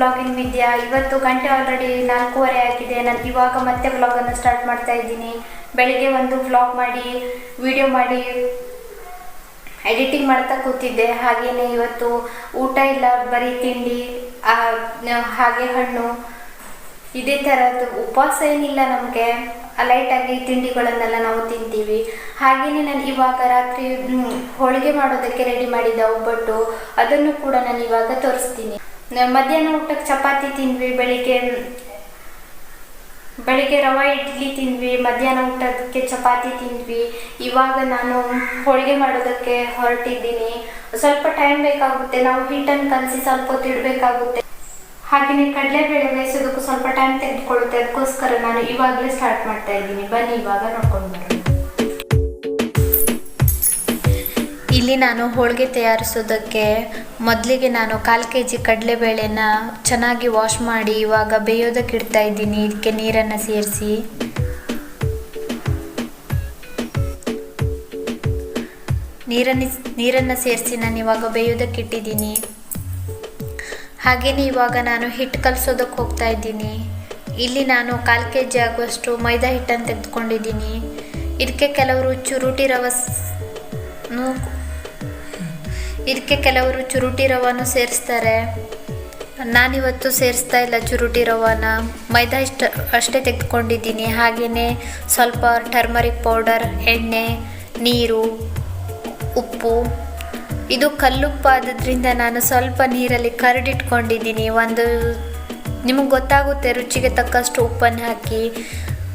Vlogging ವಿದ್ಯಾ. ಇವತ್ತು ಗಂಟೆ already ನಾಲ್ಕೂವರೆ ಆಗಿದೆ. ನಾನು ಇವಾಗ ಮತ್ತೆ ವ್ಲಾಗನ್ನು ಸ್ಟಾರ್ಟ್ ಮಾಡ್ತಾ ಇದ್ದೀನಿ. ಬೆಳಿಗ್ಗೆ ಒಂದು ಬ್ಲಾಗ್ ಮಾಡಿ ವಿಡಿಯೋ ಮಾಡಿ ಎಡಿಟಿಂಗ್ ಮಾಡ್ತಾ ಕೂತಿದ್ದೆ. ಹಾಗೆಯೇ ಇವತ್ತು ಊಟ ಇಲ್ಲ, ಬರೀ ತಿಂಡಿ ಹಾಗೆ ಹಣ್ಣು. ಇದೇ ಥರದ್ದು ಉಪವಾಸ ಏನಿಲ್ಲ ನಮಗೆ. ಲೈಟಾಗಿ ತಿಂಡಿಗಳನ್ನೆಲ್ಲ ನಾವು ತಿಂತೀವಿ. ಹಾಗೆಯೇ ನಾನು ಇವಾಗ ರಾತ್ರಿ ಹೋಳಿಗೆ ಮಾಡೋದಕ್ಕೆ ರೆಡಿ ಮಾಡಿದ್ದ ಒಬ್ಬಟ್ಟು. ಅದನ್ನು ಕೂಡ ನಾನು ಇವಾಗ ತೋರಿಸ್ತೀನಿ. ಮಧ್ಯಾಹ್ನ ಊಟಕ್ಕೆ ಚಪಾತಿ ತಿಂದ್ವಿ, ಬೆಳಿಗ್ಗೆ ಬೆಳಿಗ್ಗೆ ರವೆ, ಇಡ್ಲಿ ತಿಂದ್ವಿ, ಮಧ್ಯಾಹ್ನ ಊಟಕ್ಕೆ ಚಪಾತಿ ತಿಂದ್ವಿ. ಇವಾಗ ನಾನು ಹೋಳಿಗೆ ಮಾಡೋದಕ್ಕೆ ಹೊರಟಿದ್ದೀನಿ. ಸ್ವಲ್ಪ ಟೈಮ್ ಬೇಕಾಗುತ್ತೆ, ನಾವು ಹಿಟ್ಟನ್ನು ಕಲಸಿ ಸ್ವಲ್ಪ ಹೊತ್ತು ಇಡಬೇಕಾಗುತ್ತೆ. ಹಾಗೆಯೇ ಕಡಲೆಬೇಳೆ ಬೇಯಿಸೋದಕ್ಕೂ ಸ್ವಲ್ಪ ಟೈಮ್ ತೆಗೆದುಕೊಳ್ಳುತ್ತೆ, ಅದಕ್ಕೋಸ್ಕರ ನಾನು ಇವಾಗಲೇ ಸ್ಟಾರ್ಟ್ ಮಾಡ್ತಾ ಇದ್ದೀನಿ. ಬನ್ನಿ, ಇವಾಗ ನೋಡ್ಕೊಂಡು ಬರೋಣ. ಇಲ್ಲಿ ನಾನು ಹೋಳಿಗೆ ತಯಾರಿಸೋದಕ್ಕೆ ಮೊದಲಿಗೆ ನಾನು ಕಾಲು ಕೆ ಜಿ ಕಡಲೆಬೇಳೆನ ಚೆನ್ನಾಗಿ ವಾಶ್ ಮಾಡಿ ಇವಾಗ ಬೇಯೋದಕ್ಕೆ ಇಡ್ತಾ ಇದ್ದೀನಿ. ಇದಕ್ಕೆ ನೀರನ್ನು ಸೇರಿಸಿ. ನೀರನ್ನು ನೀರನ್ನು ಸೇರಿಸಿ ನಾನು ಇವಾಗ ಬೇಯೋದಕ್ಕೆ ಇಟ್ಟಿದ್ದೀನಿ. ಹಾಗೆಯೇ ಇವಾಗ ನಾನು ಹಿಟ್ಟು ಕಲಸೋದಕ್ಕೆ ಹೋಗ್ತಾ ಇದ್ದೀನಿ. ಇಲ್ಲಿ ನಾನು ಕಾಲು ಕೆ ಜಿ ಆಗುವಷ್ಟು ಮೈದಾ ಹಿಟ್ಟನ್ನು ತೆಗೆದುಕೊಂಡಿದ್ದೀನಿ. ಇದಕ್ಕೆ ಕೆಲವರು ಚುರುಟಿ ರವೆ ಇದಕ್ಕೆ ಕೆಲವರು ಚುರುಟಿ ರವಾನು ಸೇರಿಸ್ತಾರೆ. ನಾನಿವತ್ತು ಸೇರಿಸ್ತಾ ಇಲ್ಲ ಚುರುಟಿ ರವಾನ. ಮೈದಾ ಇಷ್ಟ, ಅಷ್ಟೇ ತೆಗೆದುಕೊಂಡಿದ್ದೀನಿ. ಹಾಗೆಯೇ ಸ್ವಲ್ಪ ಟರ್ಮರಿಕ್ ಪೌಡರ್, ಎಣ್ಣೆ, ನೀರು, ಉಪ್ಪು. ಇದು ಕಲ್ಲುಪ್ಪಾದದ್ರಿಂದ ನಾನು ಸ್ವಲ್ಪ ನೀರಲ್ಲಿ ಕರಡಿಟ್ಕೊಂಡಿದ್ದೀನಿ. ಒಂದು, ನಿಮಗೆ ಗೊತ್ತಾಗುತ್ತೆ ರುಚಿಗೆ ತಕ್ಕಷ್ಟು ಉಪ್ಪನ್ನು ಹಾಕಿ.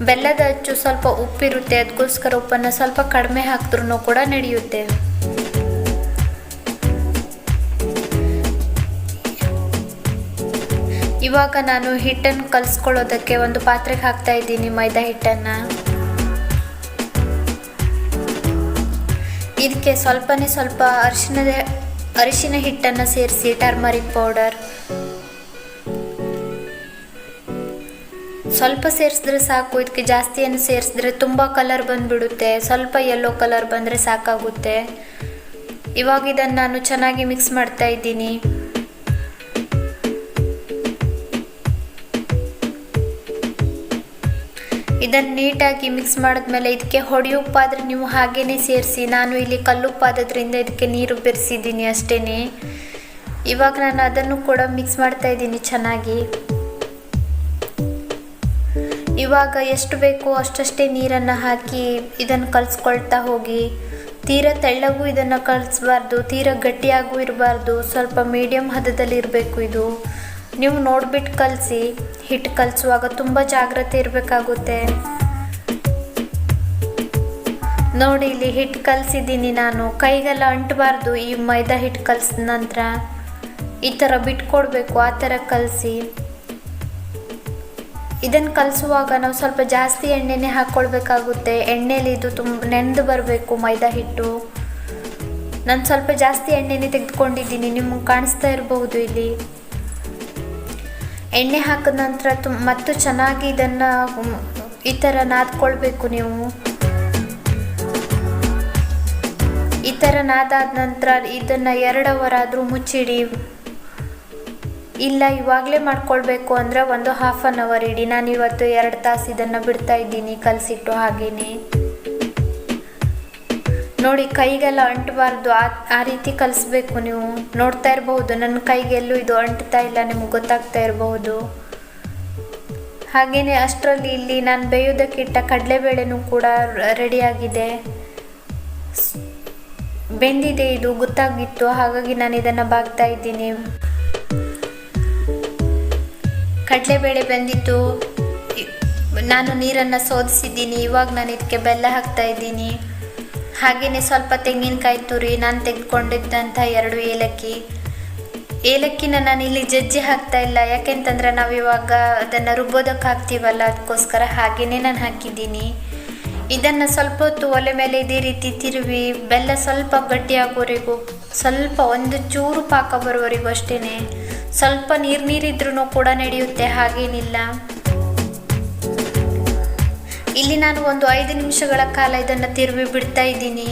ಬೆಲ್ಲದ ಅಚ್ಚು ಸ್ವಲ್ಪ ಉಪ್ಪಿರುತ್ತೆ. ಅದಕ್ಕೋಸ್ಕರ ಉಪ್ಪನ್ನು ಸ್ವಲ್ಪ ಕಡಿಮೆ ಹಾಕಿದ್ರೂ ಕೂಡ ನಡೆಯುತ್ತೆ. ಇವಾಗ ನಾನು ಹಿಟ್ಟನ್ನು ಕಲಿಸ್ಕೊಳ್ಳೋದಕ್ಕೆ ಒಂದು ಪಾತ್ರೆಗೆ ಹಾಕ್ತಾ ಇದ್ದೀನಿ ಮೈದಾ ಹಿಟ್ಟನ್ನು. ಇದಕ್ಕೆ ಸ್ವಲ್ಪನೇ ಸ್ವಲ್ಪ ಅರಿಶಿಣದ ಅರಿಶಿನ ಹಿಟ್ಟನ್ನು ಸೇರಿಸಿ ಟರ್ಮರಿಕ್ ಪೌಡರ್ ಸ್ವಲ್ಪ ಸೇರಿಸಿದ್ರೆ ಸಾಕು, ಇದಕ್ಕೆ ಜಾಸ್ತಿ ಏನು ಸೇರಿಸಿದ್ರೆ ತುಂಬ ಕಲರ್ ಬಂದುಬಿಡುತ್ತೆ. ಸ್ವಲ್ಪ ಯೆಲ್ಲೋ ಕಲರ್ ಬಂದರೆ ಸಾಕಾಗುತ್ತೆ. ಇವಾಗ ಇದನ್ನು ನಾನು ಚೆನ್ನಾಗಿ ಮಿಕ್ಸ್ ಮಾಡ್ತಾ ಇದ್ದೀನಿ. ಇದನ್ನು ನೀಟಾಗಿ ಮಿಕ್ಸ್ ಮಾಡಿದ್ಮೇಲೆ ಇದಕ್ಕೆ ಹೊಡಿ ಉಪ್ಪಾದರೆ ನೀವು ಹಾಗೇನೆ ಸೇರಿಸಿ. ನಾನು ಇಲ್ಲಿ ಕಲ್ಲುಪ್ಪಾದದ್ರಿಂದ ಇದಕ್ಕೆ ನೀರು ಬೆರೆಸಿದ್ದೀನಿ ಅಷ್ಟೇ ಇವಾಗ ನಾನು ಅದನ್ನು ಕೂಡ ಮಿಕ್ಸ್ ಮಾಡ್ತಾ ಇದ್ದೀನಿ ಚೆನ್ನಾಗಿ. ಇವಾಗ ಎಷ್ಟು ಬೇಕೋ ಅಷ್ಟಷ್ಟೇ ನೀರನ್ನು ಹಾಕಿ ಇದನ್ನು ಕಲಿಸ್ಕೊಳ್ತಾ ಹೋಗಿ. ತೀರ ತೆಳ್ಳಗೂ ಇದನ್ನು ಕಲಿಸ್ಬಾರ್ದು, ತೀರ ಗಟ್ಟಿಯಾಗೂ ಇರಬಾರ್ದು. ಸ್ವಲ್ಪ ಮೀಡಿಯಮ್ ಹದದಲ್ಲಿ ಇರಬೇಕು ಇದು. ನೀವು ನೋಡ್ಬಿಟ್ಟು ಕಲಸಿ ಹಿಟ್ಟು ಕಲಿಸುವಾಗ ತುಂಬ ಜಾಗ್ರತೆ ಇರಬೇಕಾಗುತ್ತೆ. ನೋಡಿ, ಇಲ್ಲಿ ಹಿಟ್ಟು ಕಲಸಿದ್ದೀನಿ ನಾನು. ಕೈಗೆಲ್ಲ ಅಂಟಬಾರ್ದು ಈ ಮೈದಾ ಹಿಟ್ಟು ಕಲಸಿದ ನಂತರ. ಈ ಥರ ಬಿಟ್ಕೊಡ್ಬೇಕು ಆ ಥರ ಕಲಸಿ. ಇದನ್ನು ಕಲಿಸುವಾಗ ನಾವು ಸ್ವಲ್ಪ ಜಾಸ್ತಿ ಎಣ್ಣೆನೇ ಹಾಕ್ಕೊಳ್ಬೇಕಾಗುತ್ತೆ ಎಣ್ಣೆಲಿ ಇದು ತುಂಬ ನೆಂದು ಬರಬೇಕು ಮೈದಾ ಹಿಟ್ಟು. ನಾನು ಸ್ವಲ್ಪ ಜಾಸ್ತಿ ಎಣ್ಣೆನೇ ತೆಗೆದುಕೊಂಡಿದ್ದೀನಿ, ನಿಮಗೆ ಕಾಣಿಸ್ತಾ ಇರಬಹುದು ಇಲ್ಲಿ. ಎಣ್ಣೆ ಹಾಕಿದ ನಂತರ ತುಂಬ ಮತ್ತು ಚೆನ್ನಾಗಿ ಇದನ್ನು ಈ ಥರ ನಾದ್ಕೊಳ್ಬೇಕು ನೀವು. ಈ ಥರ ನಾದಾದ ನಂತರ ಇದನ್ನು ಎರಡು ಅವರ್ ಆದರೂ ಮುಚ್ಚಿಡಿ. ಇಲ್ಲ, ಇವಾಗಲೇ ಮಾಡ್ಕೊಳ್ಬೇಕು ಅಂದರೆ ಒಂದು ಹಾಫ್ ಆನ್ ಅವರ್ ಇಡಿ. ನಾನು ಇವತ್ತು ಎರಡು ತಾಸು ಇದನ್ನು ಬಿಡ್ತಾ ಇದ್ದೀನಿ, ಕಲಸಿಟ್ಟು ಹಾಗೇನೆ. ನೋಡಿ, ಕೈಗೆಲ್ಲ ಅಂಟಬಾರ್ದು. ಆ ಆ ರೀತಿ ಕಲಿಸ್ಬೇಕು ನೀವು. ನೋಡ್ತಾ ಇರಬಹುದು ನನ್ನ ಕೈಗೆಲ್ಲೂ ಇದು ಅಂಟ್ತಾ ಇಲ್ಲ, ನಿಮಗೆ ಗೊತ್ತಾಗ್ತಾ ಇರಬಹುದು ಹಾಗೆಯೇ ಅಷ್ಟರಲ್ಲಿ ಇಲ್ಲಿ ನಾನು ಬೇಯೋದಕ್ಕಿಟ್ಟ ಕಡಲೆಬೇಳೆನೂ ಕೂಡ ರೆಡಿಯಾಗಿದೆ ಬೆಂದಿದೆ ಇದು, ಗೊತ್ತಾಗಿತ್ತು. ಹಾಗಾಗಿ ನಾನು ಇದನ್ನು ಬಾಗ್ತಾ ಇದ್ದೀನಿ. ಕಡಲೆಬೇಳೆ ಬೆಂದಿತ್ತು. ನಾನು ನೀರನ್ನು ಸೋದಿಸಿದ್ದೀನಿ. ಇವಾಗ ನಾನು ಇದಕ್ಕೆ ಬೆಲ್ಲ ಹಾಕ್ತಾ ಇದ್ದೀನಿ. ಹಾಗೆಯೇ ಸ್ವಲ್ಪ ತೆಂಗಿನಕಾಯಿ ತುರಿ ನಾನು ತೆಗೆದುಕೊಂಡಿದ್ದಂಥ ಎರಡು ಏಲಕ್ಕಿ. ಏಲಕ್ಕಿನ ನಾನು ಇಲ್ಲಿ ಜಜ್ಜಿ ಹಾಕ್ತಾ ಇಲ್ಲ. ಯಾಕೆಂತಂದ್ರೆ ನಾವು ಇವಾಗ ಅದನ್ನು ರುಬ್ಬೋದಕ್ಕೆ ಹಾಕ್ತೀವಲ್ಲ, ಅದಕ್ಕೋಸ್ಕರ ಹಾಗೆಯೇ ನಾನು ಹಾಕಿದ್ದೀನಿ. ಇದನ್ನು ಸ್ವಲ್ಪ ಹೊತ್ತು ಒಲೆ ಮೇಲೆ ಇದೇ ರೀತಿ ತಿರುವಿ, ಬೆಲ್ಲ ಸ್ವಲ್ಪ ಗಟ್ಟಿಯಾಗೋವರೆಗೂ, ಸ್ವಲ್ಪ ಒಂದು ಚೂರು ಪಾಕ ಬರುವವರೆಗೂ ಅಷ್ಟೇ ಸ್ವಲ್ಪ ನೀರು ನೀರಿದ್ರೂ ಕೂಡ ನಡೆಯುತ್ತೆ, ಹಾಗೇನಿಲ್ಲ. ಇಲ್ಲಿ ನಾನು ಒಂದು ಐದು ನಿಮಿಷಗಳ ಕಾಲ ಇದನ್ನು ತಿರುವಿ ಬಿಡ್ತಾ ಇದ್ದೀನಿ.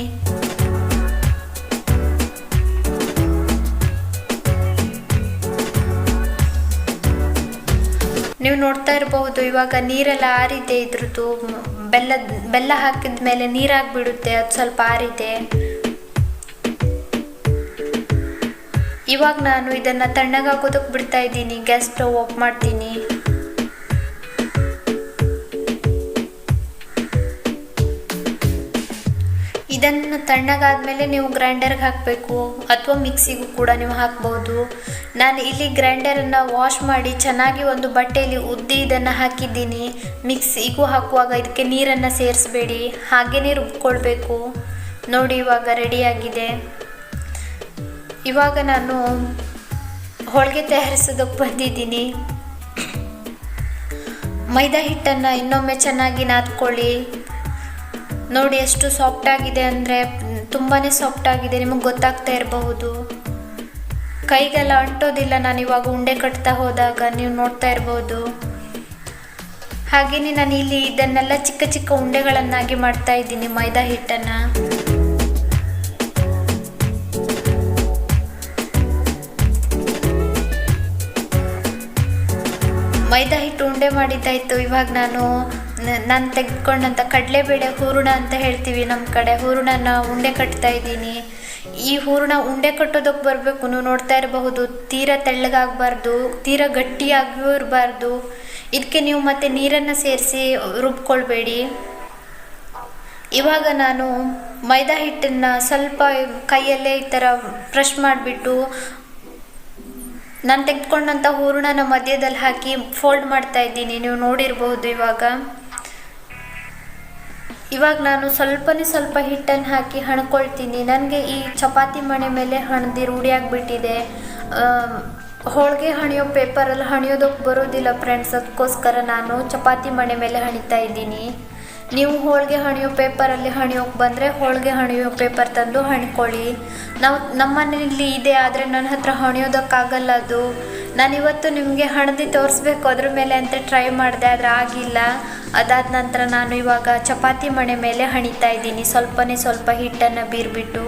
ನೀವು ನೋಡ್ತಾ ಇರಬಹುದು, ಇವಾಗ ನೀರೆಲ್ಲ ಆರಿದೆ ಇದ್ರದ್ದು, ಬೆಲ್ಲ ಬೆಲ್ಲ ಹಾಕಿದ ಮೇಲೆ ನೀರಾಗ್ಬಿಡುತ್ತೆ, ಅದು ಸ್ವಲ್ಪ ಆರಿದೆ. ಇವಾಗ ನಾನು ಇದನ್ನು ತಣ್ಣಗಾಗೋದಕ್ಕೆ ಬಿಡ್ತಾ ಇದ್ದೀನಿ, ಗ್ಯಾಸ್ ಸ್ಟೌವ್ ಆಫ್ ಮಾಡ್ತೀನಿ. ಇದನ್ನು ತಣ್ಣಗಾದ್ಮೇಲೆ ನೀವು ಗ್ರೈಂಡರ್ಗೆ ಹಾಕಬೇಕು ಅಥವಾ ಮಿಕ್ಸಿಗೂ ಕೂಡ ನೀವು ಹಾಕ್ಬೋದು. ನಾನು ಇಲ್ಲಿ ಗ್ರೈಂಡರನ್ನು ವಾಶ್ ಮಾಡಿ ಚೆನ್ನಾಗಿ ಒಂದು ಬಟ್ಟೆಯಲ್ಲಿ ಉದ್ದಿ ಇದನ್ನು ಹಾಕಿದ್ದೀನಿ. ಮಿಕ್ಸಿಗೂ ಹಾಕುವಾಗ ಇದಕ್ಕೆ ನೀರನ್ನು ಸೇರಿಸ್ಬೇಡಿ. ಹಾಗೇ ರುಬ್ಕೊಳ್ಬೇಕು. ನೋಡಿ ಇವಾಗ ರೆಡಿಯಾಗಿದೆ ಇವಾಗ ನಾನು ಹೋಳಿಗೆ ತಯಾರಿಸೋದಕ್ಕೆ ಬಂದಿದ್ದೀನಿ. ಮೈದಾ ಹಿಟ್ಟನ್ನು ಇನ್ನೊಮ್ಮೆ ಚೆನ್ನಾಗಿ ನಾದ್ಕೊಳ್ಳಿ. ನೋಡಿ ಎಷ್ಟು ಸಾಫ್ಟ್ ಆಗಿದೆ ಅಂದರೆ ತುಂಬಾ ಸಾಫ್ಟ್ ಆಗಿದೆ, ನಿಮಗೆ ಗೊತ್ತಾಗ್ತಾ ಇರಬಹುದು. ಕೈಗೆಲ್ಲ ಅಂಟೋದಿಲ್ಲ ನಾನು ಇವಾಗ ಉಂಡೆ ಕಟ್ತಾ ಹೋದಾಗ, ನೀವು ನೋಡ್ತಾ ಇರ್ಬೋದು. ಹಾಗೆಯೇ ನಾನು ಇಲ್ಲಿ ಇದನ್ನೆಲ್ಲ ಚಿಕ್ಕ ಚಿಕ್ಕ ಉಂಡೆಗಳನ್ನಾಗಿ ಮಾಡ್ತಾ ಇದ್ದೀನಿ ಮೈದಾ ಹಿಟ್ಟನ್ನು. ಮೈದಾ ಹಿಟ್ಟು ಉಂಡೆ ಮಾಡಿದ್ದಾಯ್ತು. ಇವಾಗ ನಾನು ನಾನು ತೆಗೆದುಕೊಂಡಂಥ ಕಡಲೆಬೇಳೆ ಹೂರಣ ಅಂತ ಹೇಳ್ತೀವಿ ನಮ್ಮ ಕಡೆ. ಹೂರಣನ ಉಂಡೆ ಕಟ್ತಾ ಇದ್ದೀನಿ. ಈ ಹೂರಣ ಉಂಡೆ ಕಟ್ಟೋದಕ್ಕೆ ಬರಬೇಕು. ನೀವು ನೋಡ್ತಾ ಇರಬಹುದು. ತೀರ ತೆಳ್ಳಗಾಗಬಾರ್ದು. ತೀರ ಗಟ್ಟಿಯಾಗಿಯೂ ಇರಬಾರ್ದು ಇದಕ್ಕೆ ನೀವು ಮತ್ತೆ ನೀರನ್ನು ಸೇರಿಸಿ ರುಬ್ಕೊಳ್ಬೇಡಿ. ಇವಾಗ ನಾನು ಮೈದಾ ಹಿಟ್ಟನ್ನು ಸ್ವಲ್ಪ ಕೈಯಲ್ಲೇ ಈ ಥರ ಫ್ರೆಶ್ ಮಾಡಿಬಿಟ್ಟು ನಾನು ತೆಗೆದುಕೊಂಡಂಥ ಹೂರಣನ ಮಧ್ಯದಲ್ಲಿ ಹಾಕಿ ಫೋಲ್ಡ್ ಮಾಡ್ತಾ ಇದ್ದೀನಿ. ನೀವು ನೋಡಿರಬಹುದು ಇವಾಗ. ಇವಾಗ ನಾನು ಸ್ವಲ್ಪನೇ ಸ್ವಲ್ಪ ಹಿಟ್ಟನ್ನು ಹಾಕಿ ಹಣ್ಕೊಳ್ತೀನಿ. ನನಗೆ ಈ ಚಪಾತಿ ಮಣೆ ಮೇಲೆ ಹಣದಿ ರೂಢಿಯಾಗಿಬಿಟ್ಟಿದೆ ಹೋಳಿಗೆ ಹಣಿಯೋ, ಪೇಪರಲ್ಲಿ ಹಣಿಯೋದಕ್ಕೆ ಬರೋದಿಲ್ಲ ಫ್ರೆಂಡ್ಸ್ ಅದಕ್ಕೋಸ್ಕರ ನಾನು ಚಪಾತಿ ಮಣೆ ಮೇಲೆ ಹಣಿತಾ ಇದ್ದೀನಿ. ನೀವು ಹೋಳಿಗೆ ಹಣಿಯೋ, ಪೇಪರಲ್ಲಿ ಹಣಿಯೋಕ್ಕೆ ಬಂದರೆ ಹೋಳಿಗೆ ಹಣಿಯೋ, ಪೇಪರ್ ತಂದು ಹಣ್ಕೊಳ್ಳಿ ನಾವು ನಮ್ಮ ಮನೇಲಿ ಇದೆ, ಆದರೆ ನನ್ನ ಹತ್ರ ಹಣಿಯೋದಕ್ಕಾಗಲ್ಲ ಅದು. ನಾನಿವತ್ತು ನಿಮಗೆ ಹಣದಿ ತೋರಿಸ್ಬೇಕು. ಅದ್ರ ಮೇಲೆ ಅಂತ ಟ್ರೈ ಮಾಡಿದೆ, ಆದರೆ ಆಗಿಲ್ಲ. ಅದಾದ ನಂತರ ನಾನು ಇವಾಗ ಚಪಾತಿ ಮಣೆ ಮೇಲೆ ಹಣಿತಾ ಇದ್ದೀನಿ. ಸ್ವಲ್ಪನೇ ಸ್ವಲ್ಪ ಹಿಟ್ಟನ್ನು ಬೀರ್ಬಿಟ್ಟು.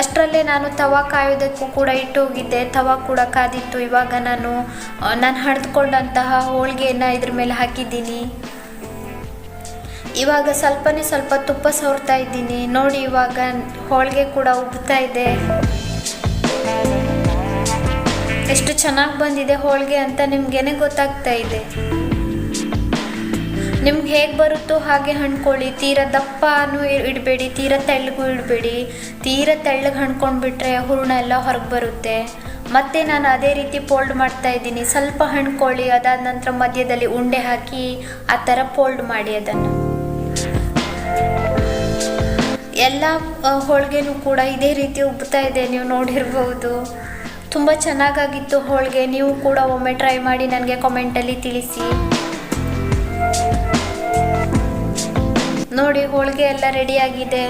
ಅಷ್ಟರಲ್ಲೇ ನಾನು ತವಾ ಕಾಯೋದಕ್ಕೂ ಕೂಡ ಇಟ್ಟು ಹೋಗಿದ್ದೆ. ತವಾ ಕೂಡ ಕಾದಿತ್ತು. ಇವಾಗ ನಾನು ನಾನು ಹಣಿದ್ಕೊಂಡಂತಹ ಹೋಳಿಗೆಯನ್ನು ಇದ್ರ ಮೇಲೆ ಹಾಕಿದ್ದೀನಿ. ಇವಾಗ ಸ್ವಲ್ಪನೇ ಸ್ವಲ್ಪ ತುಪ್ಪ ಸೋರ್ತಾ ಇದ್ದೀನಿ. ನೋಡಿ ಇವಾಗ ಹೋಳಿಗೆ ಕೂಡ ಉಬ್ತಾ ಇದೆ. ಎಷ್ಟು ಚೆನ್ನಾಗಿ ಬಂದಿದೆ ಹೋಳಿಗೆ ಅಂತ ನಿಮ್ಗೇನೆ ಗೊತ್ತಾಗ್ತಾ ಇದೆ. ನಿಮ್ಗೆ ಹೇಗೆ ಬರುತ್ತೋ ಹಾಗೆ ಹಣ್ಕೊಳ್ಳಿ ತೀರ ದಪ್ಪನೂ ಇಡಬೇಡಿ, ತೀರ ತೆಳ್ಳಗೂ ಇಡಬೇಡಿ. ತೀರ ತೆಳ್ಳಗೆ ಹಣ್ಕೊಂಡ್ಬಿಟ್ರೆ ಹೂರ್ಣ ಎಲ್ಲ ಹೊರಗೆ ಬರುತ್ತೆ. ಮತ್ತೆ ನಾನು ಅದೇ ರೀತಿ ಫೋಲ್ಡ್ ಮಾಡ್ತಾ ಇದ್ದೀನಿ. ಸ್ವಲ್ಪ ಹಣ್ಕೊಳ್ಳಿ ಅದಾದ ನಂತರ ಮಧ್ಯದಲ್ಲಿ ಉಂಡೆ ಹಾಕಿ ಆ ಥರ ಫೋಲ್ಡ್ ಮಾಡಿ ಅದನ್ನು. ಎಲ್ಲ ಹೋಳಿಗೆನೂ ಕೂಡ ಇದೇ ರೀತಿ ಉಬ್ತಾ ಇದೆ, ನೀವು ನೋಡಿರ್ಬೋದು. ತುಂಬ ಚೆನ್ನಾಗಾಗಿತ್ತು ಹೋಳಿಗೆ. ನೀವು ಕೂಡ ಒಮ್ಮೆ ಟ್ರೈ ಮಾಡಿ ನನಗೆ ಕಾಮೆಂಟಲ್ಲಿ ತಿಳಿಸಿ. ನೋಡಿ, ಹೋಳಿಗೆ ಎಲ್ಲ ರೆಡಿಯಾಗಿದೆ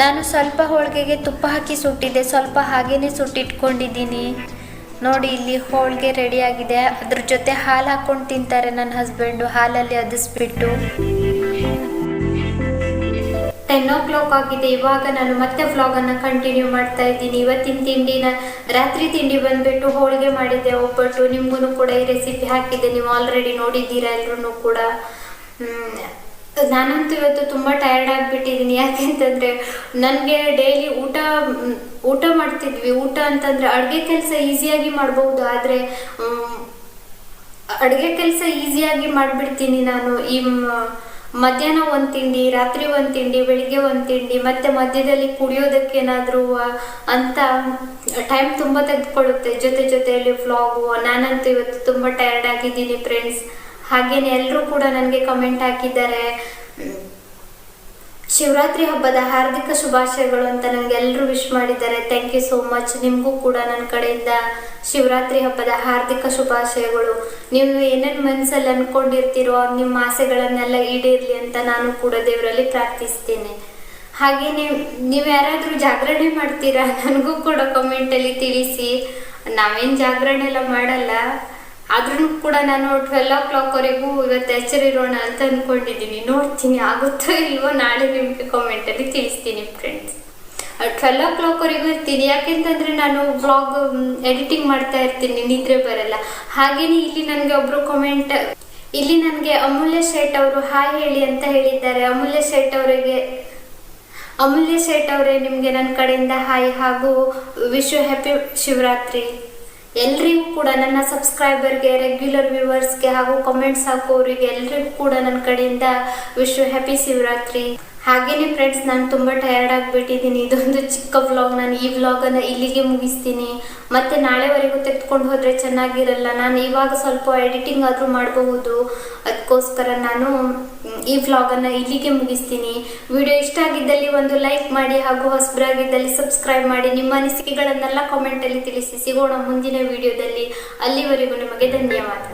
ನಾನು ಸ್ವಲ್ಪ ಹೋಳಿಗೆಗೆ ತುಪ್ಪ ಹಾಕಿ ಸುಟ್ಟಿದ್ದೆ. ಸ್ವಲ್ಪ ಹಾಗೇನೆ ಸುಟ್ಟಿಟ್ಕೊಂಡಿದ್ದೀನಿ. ನೋಡಿ, ಇಲ್ಲಿ ಹೋಳಿಗೆ ರೆಡಿಯಾಗಿದೆ ಅದ್ರ ಜೊತೆ ಹಾಲು ಹಾಕ್ಕೊಂಡು ತಿಂತಾರೆ ನನ್ನ ಹಸ್ಬೆಂಡು ಹಾಲಲ್ಲಿ ಅದಿಸ್ಬಿಟ್ಟು. ಟೆನ್ ಓ ಕ್ಲಾಕ್ ಆಗಿದೆ. ಇವಾಗ ನಾನು ಮತ್ತೆ ವ್ಲಾಗನ್ನು ಕಂಟಿನ್ಯೂ ಮಾಡ್ತಾ ಇದ್ದೀನಿ. ಇವತ್ತಿನ ತಿಂಡಿನ ರಾತ್ರಿ ತಿಂಡಿ ಬಂದ್ಬಿಟ್ಟು ಹೋಳಿಗೆ ಮಾಡಿದ್ದೆ ಒಬ್ಬಟ್ಟು. ನಿಮಗೂ ಕೂಡ ಈ ರೆಸಿಪಿ ಹಾಕಿದ್ದೆ. ನೀವು ಆಲ್ರೆಡಿ ನೋಡಿದ್ದೀರಾ ಎಲ್ಲರೂ ಕೂಡ. ನಾನಂತೂ ಇವತ್ತು ತುಂಬ ಟಯರ್ಡ್ ಆಗಿಬಿಟ್ಟಿದ್ದೀನಿ. ಯಾಕೆಂತಂದರೆ ನನಗೆ ಡೈಲಿ ಊಟ ಊಟ ಮಾಡ್ತಿದ್ವಿ. ಊಟ ಅಂತಂದರೆ ಅಡುಗೆ ಕೆಲಸ ಈಸಿಯಾಗಿ ಮಾಡಬಹುದು. ಆದರೆ ಅಡುಗೆ ಕೆಲಸ ಈಸಿಯಾಗಿ ಮಾಡಿಬಿಡ್ತೀನಿ ನಾನು. ಈ ಮಧ್ಯಾಹ್ನ ಒಂದು ತಿಂಡಿ, ರಾತ್ರಿ ಒಂದು ತಿಂಡಿ, ಬೆಳಿಗ್ಗೆ ಒಂದು ತಿಂಡಿ, ಮತ್ತೆ ಮಧ್ಯದಲ್ಲಿ ಕುಡಿಯೋದಕ್ಕೇನಾದರೂ ಅಂತ ಟೈಮ್ ತುಂಬ ತೆಗೆದುಕೊಳ್ಳುತ್ತೆ. ಜೊತೆ ಜೊತೆಯಲ್ಲಿ ವ್ಲಾಗು ನಾನಂತೂ ಇವತ್ತು ತುಂಬ ಟಯರ್ಡ್ ಆಗಿದ್ದೀನಿ ಫ್ರೆಂಡ್ಸ್ ಹಾಗೇನೆ ಎಲ್ಲರೂ ಕೂಡ ನನಗೆ ಕಮೆಂಟ್ ಹಾಕಿದ್ದಾರೆ. ಶಿವರಾತ್ರಿ ಹಬ್ಬದ ಹಾರ್ದಿಕ ಶುಭಾಶಯಗಳು ಅಂತ ನನಗೆ ಎಲ್ಲರೂ ವಿಶ್ ಮಾಡಿದ್ದಾರೆ. ಥ್ಯಾಂಕ್ ಯು ಸೋ ಮಚ್ ನಿಮಗೂ ಕೂಡ ನನ್ನ ಕಡೆಯಿಂದ ಶಿವರಾತ್ರಿ ಹಬ್ಬದ ಹಾರ್ದಿಕ ಶುಭಾಶಯಗಳು. ನೀವು ಏನೇನು ಮನಸ್ಸಲ್ಲಿ ಅಂದ್ಕೊಂಡಿರ್ತೀರೋ ನಿಮ್ಮ ಆಸೆಗಳನ್ನೆಲ್ಲ ಈಡೇರ್ಲಿ ಅಂತ ನಾನು ಕೂಡ ದೇವರಲ್ಲಿ ಪ್ರಾರ್ಥಿಸ್ತೇನೆ. ಹಾಗೆ ನೀವು ನೀವು ಯಾರಾದರೂ ಜಾಗರಣೆ ಮಾಡ್ತೀರಾ? ನನಗೂ ಕೂಡ ಕಮೆಂಟಲ್ಲಿ ತಿಳಿಸಿ. ನಾವೇನು ಜಾಗರಣೆ ಎಲ್ಲ ಮಾಡಲ್ಲ. ಆದ್ರೂ ಕೂಡ ನಾನು ಟ್ವೆಲ್ ಓ ಕ್ಲಾಕ್ವರೆಗೂ ಇವತ್ತು ಎಚ್ಚರಿರೋಣ ಅಂತ ಅಂದ್ಕೊಂಡಿದ್ದೀನಿ ನೋಡ್ತೀನಿ, ಆಗುತ್ತೋ ಇಲ್ವೋ ನಾಳೆ ನಿಮಗೆ ಕಾಮೆಂಟಲ್ಲಿ ತಿಳಿಸ್ತೀನಿ ಫ್ರೆಂಡ್ಸ್ ಟ್ವೆಲ್ ಓ ಕ್ಲಾಕ್ವರೆಗೂ ಇರ್ತೀನಿ. ಯಾಕೆಂತಂದ್ರೆ ನಾನು ಬ್ಲಾಗ್ ಎಡಿಟಿಂಗ್ ಮಾಡ್ತಾ ಇರ್ತೀನಿ. ನಿದ್ರೆ ಬರಲ್ಲ. ಹಾಗೇನೆ ಇಲ್ಲಿ ನನಗೆ ಒಬ್ರು ಕಮೆಂಟ್ ಇಲ್ಲಿ ನನಗೆ ಅಮೂಲ್ಯ ಶೇಟ್ ಅವರು ಹಾಯ್ ಹೇಳಿ ಅಂತ ಹೇಳಿದ್ದಾರೆ. ಅಮೂಲ್ಯ ಶೇಟ್ ಅವರಿಗೆ, ಅಮೂಲ್ಯ ಶೇಟ್ ಅವರೇ, ನಿಮಗೆ ನನ್ನ ಕಡೆಯಿಂದ ಹಾಯ್ ಹಾಗೂ ವಿಶ್ ಹ್ಯಾಪಿ ಶಿವರಾತ್ರಿ ಎಲ್ರಿಗೂ ಕೂಡ ನನ್ನ ಸಬ್ಸ್ಕ್ರೈಬರ್ಗೆ ರೆಗ್ಯುಲರ್ ವ್ಯೂವರ್ಸ್ಗೆ ಹಾಗೂ ಕಮೆಂಟ್ಸ್ ಹಾಕೋರಿಗೆ ಎಲ್ರಿಗೂ ಕೂಡ ನನ್ನ ಕಡೆಯಿಂದ ವಿಶ್ ಹ್ಯಾಪಿ ಶಿವರಾತ್ರಿ. ಹಾಗೇನೆ ಫ್ರೆಂಡ್ಸ್ ನಾನು ತುಂಬ ಟಯರ್ಡ್ ಆಗಿಬಿಟ್ಟಿದ್ದೀನಿ ಇದೊಂದು ಚಿಕ್ಕ ವ್ಲಾಗ್ ನಾನು ಈ ವ್ಲಾಗನ್ನು ಇಲ್ಲಿಗೆ ಮುಗಿಸ್ತೀನಿ. ಮತ್ತೆ ನಾಳೆವರೆಗೂ ತೆಗೆದುಕೊಂಡು ಹೋದರೆ ಚೆನ್ನಾಗಿರಲ್ಲ. ನಾನು ಇವಾಗ ಸ್ವಲ್ಪ ಎಡಿಟಿಂಗ್ ಆದರೂ ಮಾಡಬಹುದು. ಅದಕ್ಕೋಸ್ಕರ ನಾನು ಈ ವ್ಲಾಗನ್ನು ಇಲ್ಲಿಗೆ ಮುಗಿಸ್ತೀನಿ. ವಿಡಿಯೋ ಇಷ್ಟ ಆಗಿದ್ದಲ್ಲಿ ಒಂದು ಲೈಕ್ ಮಾಡಿ ಹಾಗೂ ಹೊಸಬರಾಗಿದ್ದಲ್ಲಿ ಸಬ್ಸ್ಕ್ರೈಬ್ ಮಾಡಿ. ನಿಮ್ಮ ಅನಿಸಿಕೆಗಳನ್ನೆಲ್ಲ ಕಾಮೆಂಟಲ್ಲಿ ತಿಳಿಸಿ. ಸಿಗೋಣ ಮುಂದಿನ ವಿಡಿಯೋದಲ್ಲಿ. ಅಲ್ಲಿವರೆಗೂ ನಿಮಗೆ ಧನ್ಯವಾದ.